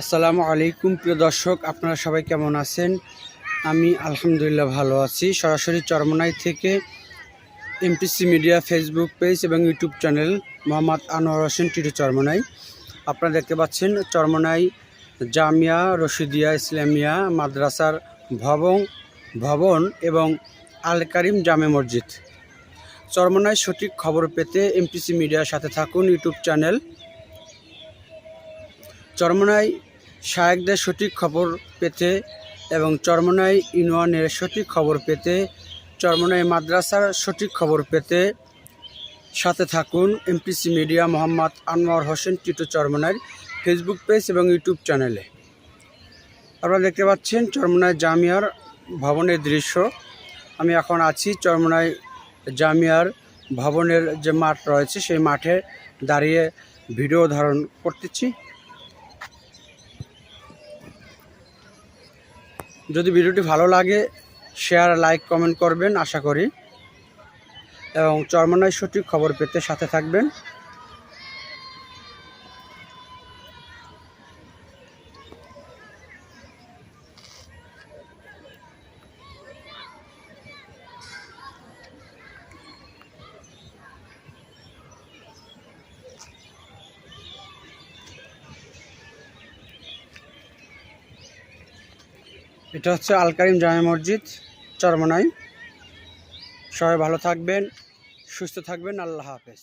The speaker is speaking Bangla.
আসসালামু আলাইকুম, প্রিয় দর্শক, আপনারা সবাই কেমন আছেন? আমি আলহামদুলিল্লাহ ভালো আছি। সরাসরি চরমনাই থেকে এমপিসি মিডিয়া ফেসবুক পেজ এবং ইউটিউব চ্যানেল মোহাম্মদ আনোয়ার হোসেন, টিটু চরমনাই। আপনারা দেখতে পাচ্ছেন চরমনাই জামিয়া রশিদিয়া ইসলামিয়া মাদ্রাসার ভবন ভবন এবং আল কারিম জামে মসজিদ। চরমনাই সঠিক খবর পেতে এমপিসি মিডিয়ার সাথে থাকুন ইউটিউব চ্যানেল চরমনাই শায়েকদের সঠিক খবর পেতে এবং চরমনাই ইউনিয়নের সঠিক খবর পেতে, চরমনাই মাদ্রাসার সঠিক খবর পেতে সাথে থাকুন এমপিসি মিডিয়া মোহাম্মদ আনোয়ার হোসেন টিটু চরমনাইয়ের ফেসবুক পেজ এবং ইউটিউব চ্যানেলে। আপনারা দেখতে পাচ্ছেন চরমনাই জামিয়ার ভবনের দৃশ্য। আমি এখন আছি চরমনাই জামিয়ার ভবনের যে মাঠ রয়েছে, সেই মাঠে দাঁড়িয়ে ভিডিও ধারণ করতেছি। যদি ভিডিওটি ভালো লাগে শেয়ার লাইক কমেন্ট করবেন, আশা করি। এবং চরমনায় সঠিক খবর পেতে সাথে থাকবেন। এটা হচ্ছে আলকারিম জামে মসজিদ চরমনাই। সবাই ভালো থাকবেন সুস্থ থাকবেন আল্লাহ হাফেজ।